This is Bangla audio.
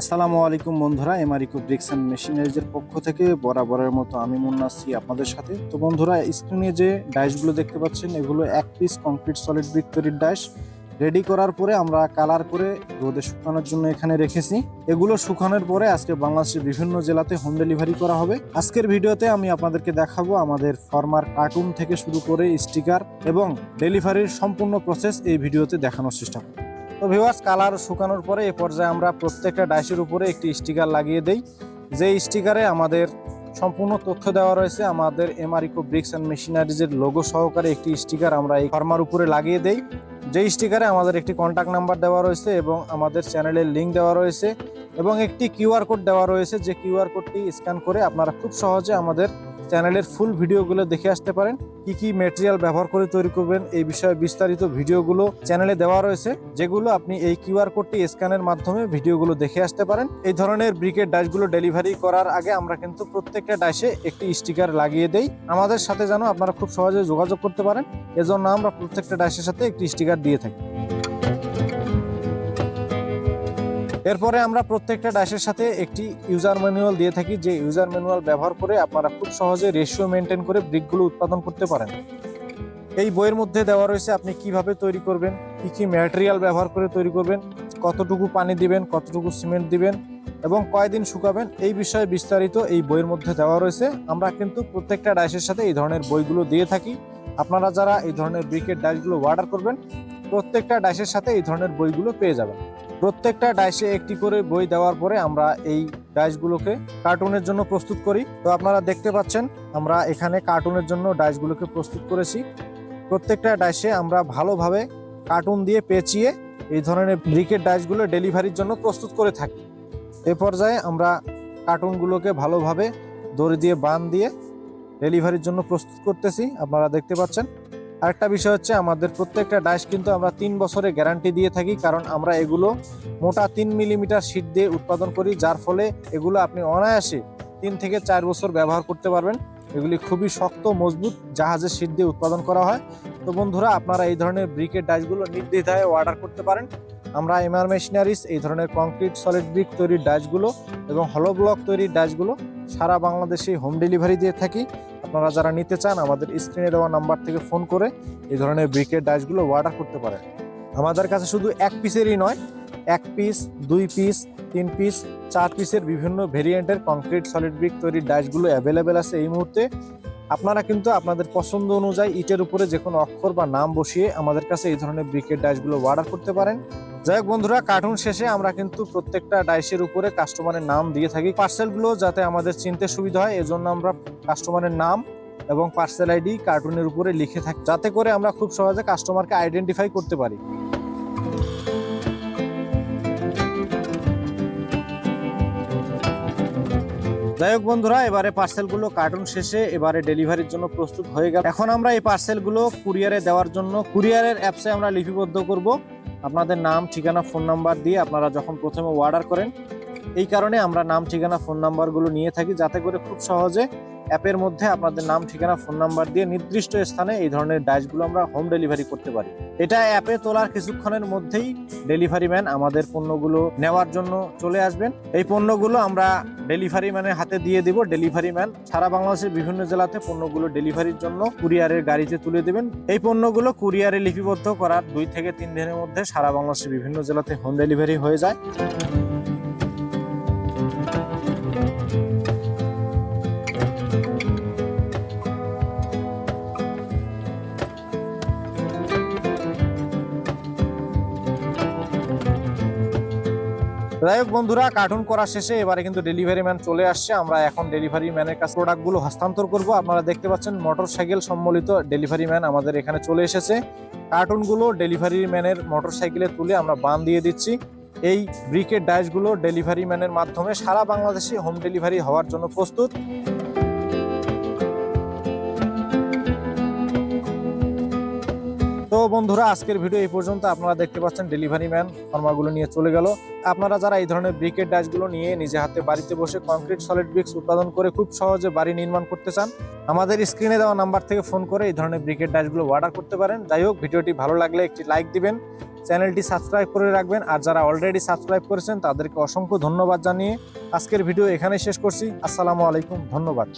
আসসালামু আলাইকুম বন্ধুরা এমআরিকো ব্রিক্স অ্যান্ড মেশিনারিজের পক্ষ থেকে বরাবরের মতো আমি মুন্না আছি আপনাদের সাথে। তো বন্ধুরা স্ক্রিনে যে ডাইসগুলো দেখতে পাচ্ছেন, এগুলো এক পিস কংক্রিট সলিড ব্রিক তৈরির ডাইস রেডি করার পরে আমরা কালার করে রোদে শুকানোর জন্য এখানে রেখেছি। এগুলো শুকানোর পরে আজকে বাংলাদেশের বিভিন্ন জেলাতে হোম ডেলিভারি করা হবে। আজকের ভিডিওতে আমি আপনাদেরকে দেখাবো আমাদের ফর্মার কার্টুন থেকে শুরু করে স্টিকার এবং ডেলিভারির সম্পূর্ণ প্রসেস এই ভিডিওতে দেখানোর চেষ্টা করব। তো ভিউয়ার্স কালার শুকানোর পরে এ পর্যায়ে আমরা প্রত্যেকটা ডাইসের উপরে একটি স্টিকার লাগিয়ে দেই। যে স্টিকারে আমাদের সম্পূর্ণ তথ্য দেওয়া রয়েছে, আমাদের এমআরিকো ব্রিক্স অ্যান্ড মেশিনারিজের লোগো সহকারে একটি স্টিকার আমরা এই ফর্মার উপরে লাগিয়ে দেই। যে স্টিকারে আমাদের একটি কন্ট্যাক্ট নাম্বার দেওয়া রয়েছে এবং আমাদের চ্যানেলের লিঙ্ক দেওয়া রয়েছে এবং একটি কিউআর কোড দেওয়া রয়েছে। যে কিউআর কোডটি স্ক্যান করে আপনারা খুব সহজে আমাদের চ্যানেলের ফুল ভিডিওগুলো দেখে আসতে পারেন। কি কি মেটেরিয়াল ব্যবহার করে তৈরি করবেন, এই বিষয়ে বিস্তারিত ভিডিওগুলো চ্যানেলে দেওয়া রয়েছে, যেগুলো আপনি এই কিউআর কোডটি স্ক্যানের মাধ্যমে ভিডিওগুলো দেখে আসতে পারেন। এই ধরনের ব্রিকেট ডাইসগুলো ডেলিভারি করার আগে আমরা কিন্তু প্রত্যেকটা ডাইসে একটি স্টিকার লাগিয়ে দেই। আমাদের সাথে যেন আপনারা খুব সহজে যোগাযোগ করতে পারেন, এজন্য আমরা প্রত্যেকটা ডাইসের সাথে একটি স্টিকার দিয়ে থাকি। এরপরে আমরা প্রত্যেকটা ডাইসের সাথে একটি ইউজার ম্যানুয়াল দিয়ে থাকি, যে ইউজার ম্যানুয়াল ব্যবহার করে আপনারা খুব সহজে রেশিও মেনটেন করে ব্রিকগুলো উৎপাদন করতে পারেন। এই বইয়ের মধ্যে দেওয়া রয়েছে আপনি কীভাবে তৈরি করবেন, কী কী ম্যাটেরিয়াল ব্যবহার করে তৈরি করবেন, কতটুকু পানি দিবেন, কতটুকু সিমেন্ট দিবেন এবং কয়দিন শুকাবেন, এই বিষয়ে বিস্তারিত এই বইয়ের মধ্যে দেওয়া রয়েছে। আমরা কিন্তু প্রত্যেকটা ডাইসের সাথে এই ধরনের বইগুলো দিয়ে থাকি। আপনারা যারা এই ধরনের ব্রিকেট ডাইসগুলো অর্ডার করবেন, প্রত্যেকটা ডাইসের সাথে এই ধরনের বইগুলো পেয়ে যাবেন। প্রত্যেকটা ডাইসে একটি করে বই দেওয়ার পরে আমরা এই ডাইসগুলোকে কার্টুনের জন্য প্রস্তুত করি। তো আপনারা দেখতে পাচ্ছেন, আমরা এখানে কার্টুনের জন্য ডাইসগুলোকে প্রস্তুত করেছি। প্রত্যেকটা ডাইসে আমরা ভালোভাবে কার্টুন দিয়ে পেঁচিয়ে এই ধরনের ব্রিকেট ডাইসগুলো ডেলিভারির জন্য প্রস্তুত করে থাকি। এ পর্যায়ে আমরা কার্টুনগুলোকে ভালোভাবে দড়ি দিয়ে বান দিয়ে ডেলিভারির জন্য প্রস্তুত করতেছি। আপনারা দেখতে পাচ্ছেন আরেকটা বিষয় হচ্ছে আমাদের প্রত্যেকটা ডাইস কিন্তু আমরা তিন বছরে গ্যারান্টি দিয়ে থাকি, কারণ আমরা এগুলো মোটা তিন মিলিমিটার শীট দিয়ে উৎপাদন করি, যার ফলে এগুলো আপনি অনায়াসে তিন থেকে চার বছর ব্যবহার করতে পারবেন। এগুলি খুবই শক্ত, মজবুত জাহাজের শীট দিয়ে উৎপাদন করা হয়। তো বন্ধুরা, আপনারা এই ধরনের ব্রিকের ডাইসগুলো নির্দ্বিধায় অর্ডার করতে পারেন। আমরা এমআর মেশিনারিস এই ধরনের কংক্রিট সলিড ব্রিক তৈরির ডাইসগুলো এবং হলো ব্লক তৈরির ডাইসগুলো সারা বাংলাদেশে হোম ডেলিভারি দিয়ে থাকি। আপনারা যারা নিতে চান, আমাদের স্ক্রিনে দেওয়া নাম্বার থেকে ফোন করে এই ধরনের ব্রিকের ডাইসগুলো অর্ডার করতে পারেন। আমাদের কাছে শুধু এক পিসেরই নয়, এক পিস দুই পিস তিন পিস চার পিসের বিভিন্ন ভেরিয়েন্টের কংক্রিট সলিড ব্রিক তৈরির ডাইসগুলো অ্যাভেলেবেল আছে এই মুহূর্তে। আপনারা কিন্তু আপনাদের পছন্দ অনুযায়ী ইটের উপরে যে কোনো অক্ষর বা নাম বসিয়ে আমাদের কাছে এই ধরনের ব্রিকের ডাইসগুলো অর্ডার করতে পারেন। যাই বন্ধুরা কার্টুন শেষে আমরা কিন্তু প্রত্যেকটা ডাইসের উপরে কাস্টমারের নাম দিয়ে থাকি। পার্সেলগুলো যাতে আমাদের চিনতে সুবিধা হয়, এজন্য আমরা কাস্টমারের নাম এবং পার্সেল আইডি কার্টুনের উপরে লিখে থাকি, যাতে করে আমরা খুব সহজে কাস্টমারকে আইডেন্টিফাই করতে পারি। যাই হোক বন্ধুরা, এবারে পার্সেলগুলো কার্টুন শেষে এবারে ডেলিভারির জন্য প্রস্তুত হয়ে গেল। এখন আমরা এই পার্সেলগুলো কুরিয়ারে দেওয়ার জন্য কুরিয়ারের অ্যাপসে আমরা লিপিবদ্ধ করব। আপনাদের নাম, ঠিকানা, ফোন নাম্বার দিয়ে আপনারা যখন প্রথমে অর্ডার করেন, এই কারণে আমরা নাম, ঠিকানা, ফোন নাম্বারগুলো নিয়ে থাকি, যাতে করে খুব সহজে অ্যাপের মধ্যে আপনাদের নাম, ঠিকানা, ফোন নাম্বার দিয়ে নির্দিষ্ট স্থানে এই ধরনের ডাইসগুলো আমরা হোম ডেলিভারি করতে পারি। এটা অ্যাপে তোলার কিছুক্ষণের মধ্যেই ডেলিভারি ম্যান আমাদের পণ্যগুলো নেওয়ার জন্য চলে আসবেন। এই পণ্যগুলো আমরা ডেলিভারি ম্যানের হাতে দিয়ে দিব। ডেলিভারি ম্যান সারা বাংলাদেশের বিভিন্ন জেলাতে পণ্যগুলো ডেলিভারির জন্য কুরিয়ারের গাড়িতে তুলে দেবেন। এই পণ্যগুলো কুরিয়ারে লিপিবদ্ধ করার দুই থেকে তিন দিনের মধ্যে সারা বাংলাদেশের বিভিন্ন জেলাতে হোম ডেলিভারি হয়ে যায়। যাই হোক বন্ধুরা কার্টুন করা শেষে এবারে কিন্তু ডেলিভারি ম্যান চলে আসছে। আমরা এখন ডেলিভারি ম্যানের কাছে প্রোডাক্টগুলো হস্তান্তর করব। আপনারা দেখতে পাচ্ছেন মোটর সাইকেল সম্বলিত ডেলিভারি ম্যান আমাদের এখানে চলে এসেছে। কার্টুনগুলো ডেলিভারি ম্যানের মোটর সাইকেলে তুলে আমরা বান দিয়ে দিচ্ছি। এই ব্রিকের ডাইসগুলো ডেলিভারি ম্যানের মাধ্যমে সারা বাংলাদেশে হোম ডেলিভারি হওয়ার জন্য প্রস্তুত। বন্ধুরা, আজকের ভিডিও এই পর্যন্ত। আপনারা দেখতে পাচ্ছেন ডেলিভারি ম্যান ফর্মাগুলো নিয়ে চলে গেল। আপনারা যারা এই ধরনের ব্রিকেট ডাইসগুলো নিয়ে নিজে হাতে বাড়িতে বসে কংক্রিট সলিড ব্রিক্স উৎপাদন করে খুব সহজে বাড়ি নির্মাণ করতে চান, আমাদের স্ক্রিনে দেওয়া নাম্বার থেকে ফোন করে এই ধরনের ব্রিকেট ডাইসগুলো অর্ডার করতে পারেন। যাই হোক, ভিডিওটি ভালো লাগলে একটি লাইক দিবেন, চ্যানেলটি সাবস্ক্রাইব করে রাখবেন, আর যারা অলরেডি সাবস্ক্রাইব করেছেন, তাদেরকে অসংখ্য ধন্যবাদ জানিয়ে আজকের ভিডিও এখানে শেষ করছি। আসসালামু আলাইকুম, ধন্যবাদ।